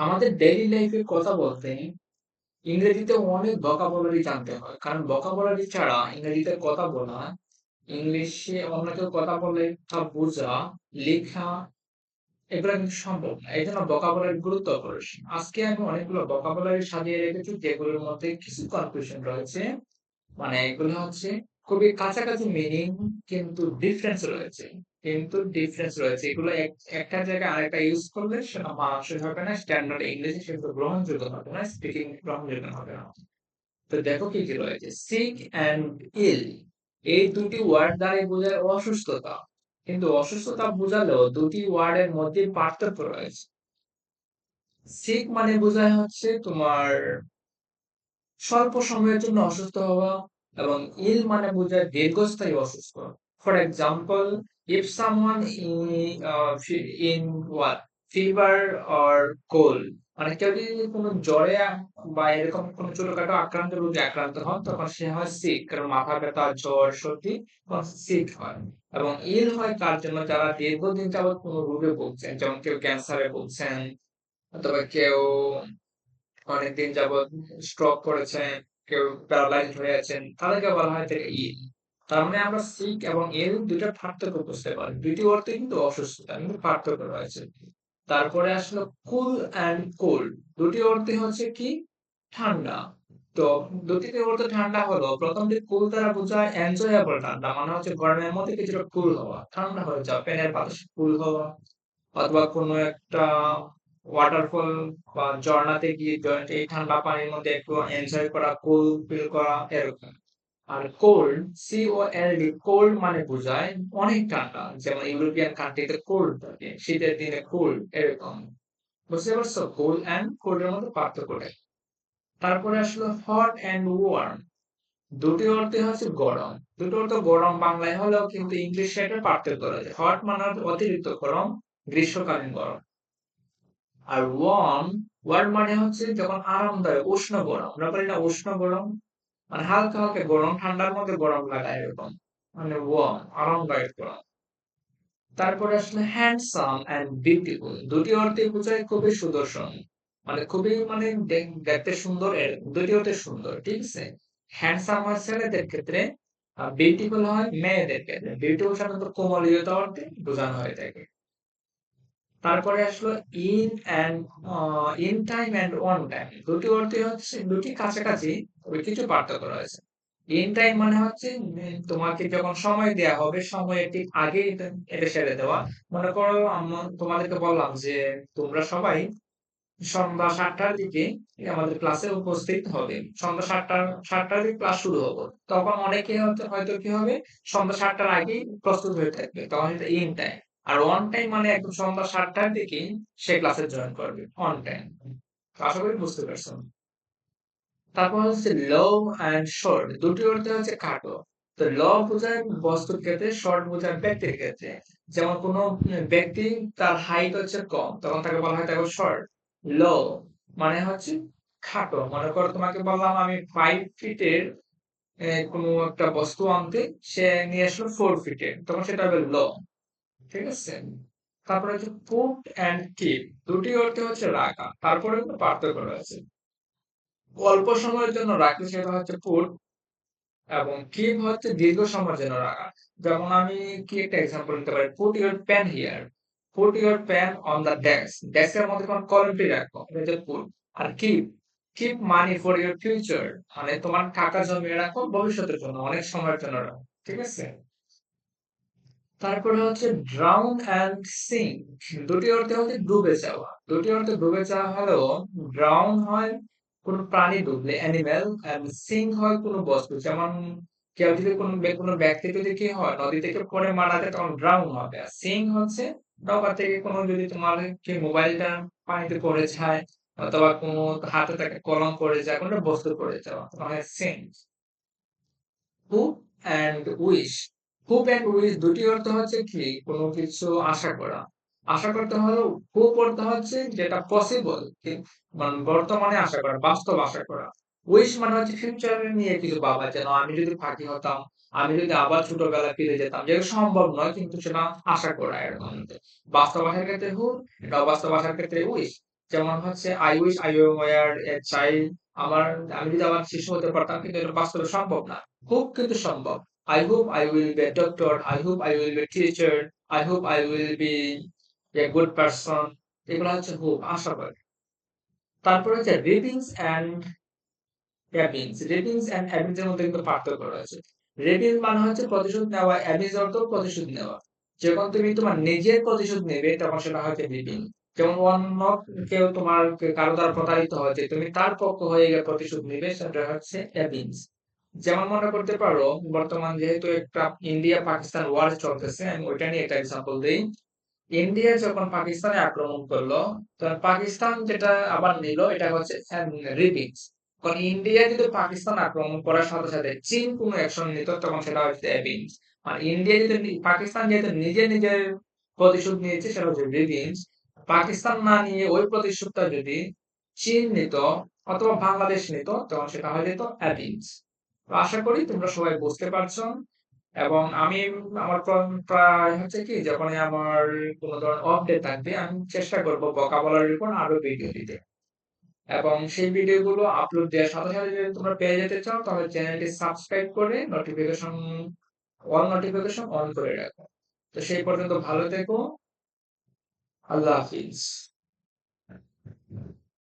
আমাদের ডেইলি লাইফে কথা বলতে ইংরেজিতে অনেক ভোকাবুলারি জানতে হয়। কারণ ভোকাবুলারি ছাড়া ইংরেজিতে কথা বলা, ইংলিশে অন্য কেউ কথা বললে তা বোঝা, লেখা এগুলো কিন্তু সম্ভব না। এজন্য ভোকাবুলারি গুরুত্ব অপরিসীম। আজকে আমি অনেকগুলো ভোকাবুলারি সাজিয়ে রেখেছি যেগুলোর মধ্যে কিছু কনফিউশন রয়েছে। মানে এগুলো হচ্ছে খুবই কাছাকাছি মিনিং কিন্তু ডিফারেন্স রয়েছে। কিন্তু ডিফারেন্স রয়েছে। এগুলো এক একটা জায়গায় আরেকটা ইউজ করলে সেটা মানানসই হবে না। স্ট্যান্ডার্ড ইংরেজি সেগুলো গ্রহণযোগ্য হবে না। স্পিকিং গ্রহণযোগ্য হবে না। তো দেখো কি, কি রয়েছে। সিক অ্যান্ড ইল এই দুটি ওয়ার্ড দ্বারাই বোঝায় অসুস্থতা। কিন্তু অসুস্থতা বোঝালেও দুটি ওয়ার্ডের মধ্যে পার্থক্য রয়েছে। সিক মানে বোঝায় হচ্ছে তোমার স্বল্প সময়ের জন্য অসুস্থ হওয়া এবং ইল মানে বোঝায় দীর্ঘস্থায়ী অসুস্থ। For example, if someone in uh, in what? Fever or cold মানে কেউ যদি কোনো জ্বরে বা এরকম কোনো ছোটখাটো আক্রান্ত রোগে আক্রান্ত হন তখন সে হয় সিক কারণ মাথা ব্যথা জ্বর সর্দি সিক হয়। এবং ইল হয় কার জন্য? যারা দীর্ঘদিন যাবত কোনো রোগে ভুগছেন যেমন কেউ ক্যান্সারে ভুগছেন অথবা কেউ অনেকদিন যাবৎ স্ট্রোক করেছেন, কেউ প্যারালাইজ হয়ে আছেন, তাদেরকে বলা হয় ইল। তার মানে আমরা সিক এবং ইল ২ টার পার্থক্য বুঝতে পারি। ২ টি অর্থই কিন্তু অসুস্থতা, কিন্তু পার্থক্য রয়েছে। তারপরে আসলো কুল অ্যান্ড কোল্ড। ২ টি অর্থই হচ্ছে কি? ঠান্ডা। তো ২ টি অর্থ ঠান্ডা হলো, ১ম টি কুল দ্বারা বোঝায় এনজয়েবল ঠান্ডা। মানে হচ্ছে গরমের মধ্যে কিছুটা কুল হওয়া, ঠান্ডা হয়ে যাওয়া, ফ্যানের বাতাসে কুল হওয়া অথবা কোনো একটা ওয়াটারফল বা ঝর্ণাতে গিয়ে এই ঠান্ডা পানির মধ্যে একটু এনজয় করা, কুল ফিল করা এরকম। আর কোল্ড সি-ও-এল-ডি কোল্ড মানে বোঝায় অনেক ঠান্ডা। যেমন ইউরোপিয়ান কান্ট্রিতে কোল্ড থাকে। শীতের দিনে কোল্ড এরকম। বুঝতে পারছ? কোল্ড অ্যান্ড কোল্ড এর মধ্যে পার্থক্যটা? তারপরে আসলো হট অ্যান্ড ওয়ার্ম। দুটি অর্থে হচ্ছে গরম। দুটো অর্থ গরম বাংলায় হলেও কিন্তু ইংলিশে এটার পার্থক্য রয়েছে। হট মানে অতিরিক্ত গরম, গ্রীষ্মকালীন গরম। আর ওয়ার্ম, ওয়ার্ম মানে হচ্ছে যখন আরামদায়ক, উষ্ণ গরম। আমরা বলি না উষ্ণ গরম? মানে হালকা, হালকা গরম, ঠান্ডার মধ্যে গরম লাগা এরকম। মানে ওয়ার্ম, আরামদায়ক গরম। তারপরে আসলে হ্যান্ডসাম অ্যান্ড বিউটিফুল। দুটি অর্থে বোঝায় খুবই সুদর্শন। মানে খুবই মানে দেখতে সুন্দর। দুটি অর্থে সুন্দর। ঠিক আছে? হ্যান্ডসাম হয় ছেলেদের ক্ষেত্রে, বিউটিফুল হয় মেয়েদের ক্ষেত্রে। বিউটিফুল সাধারণত কোমলীয়তা অর্থে বোঝানো হয়ে থাকে। তারপরে আসলো in and in time and on time. দুটি অর্থই হচ্ছে, দুটি কাছাকাছি তবে কিছু পার্থক্য রয়েছে। ইন টাইম মানে হচ্ছে তোমাকে যখন সময় দেয়া হবে, সময়ের ঠিক আগেই এটা সেরে দেওয়া। মনে করো তোমাদেরকে বললাম যে, তোমরা সবাই সন্ধ্যা সাতটার দিকে আমাদের ক্লাসে উপস্থিত হবে। সন্ধ্যা ৭ঃ০০ ৭ঃ০০ র দিকে ক্লাস শুরু হবে। তখন অনেকে হয়তো কি হবে, সন্ধ্যা সাতটার আগেই প্রস্তুত হয়ে থাকবে। তখন এটা ইন টাইম। আর অন টাইম মানে একদম সন্ধ্যা ৭ঃ০০ র দিকেই সে ক্লাসে জয়েন করবে। On time. আশা করি বুঝতে পারছ। তারপর হচ্ছে লং অ্যান্ড শর্ট। দুটি অর্থ হচ্ছে খাটো। তো ল বোঝায় বস্তুর ক্ষেত্রে, শর্ট বোঝায় ব্যক্তির ক্ষেত্রে। যেমন কোনো ব্যক্তি তার হাইট হচ্ছে কম, তখন তাকে বলা হয় তাকে শর্ট। লো মানে হচ্ছে খাটো। মনে করো তোমাকে বললাম আমি ফাইভ ফিটের কোনো একটা বস্তু আনতে, সে নিয়ে আসলো ফোর ফিটের। তখন সেটা হবে লো। ঠিক আছে? তারপরে হচ্ছে পুট অ্যান্ড কিপ। দুটি অর্থ হচ্ছে রাখা। তারপরে কিন্তু পার্থক্য রয়েছে। অল্প সময়ের জন্য রাখলে সেটা হচ্ছে পুট এবং কিপ হচ্ছে দীর্ঘ সময়ের জন্য রাখা। যেমন আমি কি একটা এক্সাম্পল দিতে পারি, put your pen here put your pen on the desk ডেস্কের মধ্যে কোন কলমটি রাখো। এটা হচ্ছে put. R keep, "Keep money for your future." মানে তোমার টাকা জমিয়ে রাখো ভবিষ্যতের জন্য, অনেক সময়ের জন্য রাখো। ঠিক আছে? তারপরে হচ্ছে ড্রাউন অ্যান্ড সিং দুটি অর্থে হচ্ছে ডুবে যাওয়া। দুটি অর্থে ডুবে যাওয়া হলেও ড্রাউন হয় কোন প্রাণী ডুবলে অ্যানিমেল and sink হয় কোন বস্তু। যেমন কেউ যদি কোন কোন ব্যক্তি যদি কি হয় নদী থেকে পড়ে মারা যায় তখন ড্রাউন হবে। আর সিং হচ্ছে নৌকা থেকে কোন যদি তোমার কি মোবাইলটা পানিতে পড়ে যায় অথবা কোন হাতে থাকা কলম পড়ে যায়, কোন বস্তু পড়ে যাওয়া তখন সিং হু and and hope and wish দুটি অর্থ হচ্ছে কি কোন কিছু আশা করা। আশা করতে হলেও hope অর্থ হচ্ছে যেটা পসিবল মানে বর্তমানে আশা করা, বাস্তব আশা করা। wish মানে হচ্ছে ফিউচার নিয়ে কিছু ভাবা যেন আমি যদি ফাঁকি হতাম, আমি যদি আবার ছোটবেলায় ফিরে যেতাম। যেটা সম্ভব নয় কিন্তু সেটা আশা করা এর মধ্যে। বাস্তব আশার ক্ষেত্রে hope, এটা অবাস্তব আশার ক্ষেত্রে wish যেমন হচ্ছে I wish I were a child আমার আমি যদি আমার শিশু হতে পারতাম কিন্তু এটা বাস্তবে সম্ভব না হোপ কিন্তু সম্ভব I hope I will be doctor I hope I will be teacher I hope I will be a good person এগুলো হচ্ছে হোপ আশা করে। তারপরে হচ্ছে রিডিংস অ্যান্ড অ্যাবিংস রিডিংস অ্যান্ড অ্যাবিংস এর মধ্যে কিন্তু পার্থক্য রয়েছে। রিডিং মানে হচ্ছে প্রতিশোধ নেওয়া অ্যাবিংস অর্থ প্রতিশোধ নেওয়া। যখন তুমি তোমার নিজের প্রতিশোধ নেবে, তখন সেটা হচ্ছে রিডিং যেমন অন্য কেউ তোমার, কারও দ্বারা প্রতারিত হয়েছে তুমি তার পক্ষ হয়ে গিয়ে প্রতিশোধ নেবে, সেটা হচ্ছে অ্যাবিংস যেমন মনে করতে পারো, বর্তমান যেহেতু একটা ইন্ডিয়া পাকিস্তান ওয়ার চলতেছে, আমি ওইটা নিয়ে একটা এক্সাম্পল দিই। ইন্ডিয়া যখন পাকিস্তানে আক্রমণ করল, তখন পাকিস্তান যেটা আবার নিল, এটা হচ্ছে রিডিংস কারণ ইন্ডিয়া যদি পাকিস্তান আক্রমণ করার সাথে সাথে চীন কোনো অ্যাকশন নিত, তখন সেটা হচ্ছে অ্যাবিংস আর ইন্ডিয়া যদি পাকিস্তান যেহেতু নিজে নিজের প্রতিশোধ নিয়েছে, সেটা হচ্ছে রিভিঞ্জ পাকিস্তান না নিয়ে ওই প্রতিশোধটা যদি চীন নিত অথবা বাংলাদেশ নিত, তখন সেটা হয়ে যেত অ্যাবিংস আশা করি তোমরা সবাই বুঝতে পারছ। এবং আমি আমার প্রায় হচ্ছে কি, যখনই আমার কোনো ধরনের আপডেট থাকবে, আমি চেষ্টা করব ভোকাবুলারির উপর আরও ভিডিও দিতে। এবং সেই ভিডিওগুলো আপলোড দেওয়ার সাথে সাথে যদি তোমরা পেয়ে যেতে চাও, তাহলে চ্যানেলটি সাবস্ক্রাইব করে নোটিফিকেশন অল নোটিফিকেশন অন করে রাখো। তো সেই পর্যন্ত ভালো থেকো। আল্লাহ হাফিজ।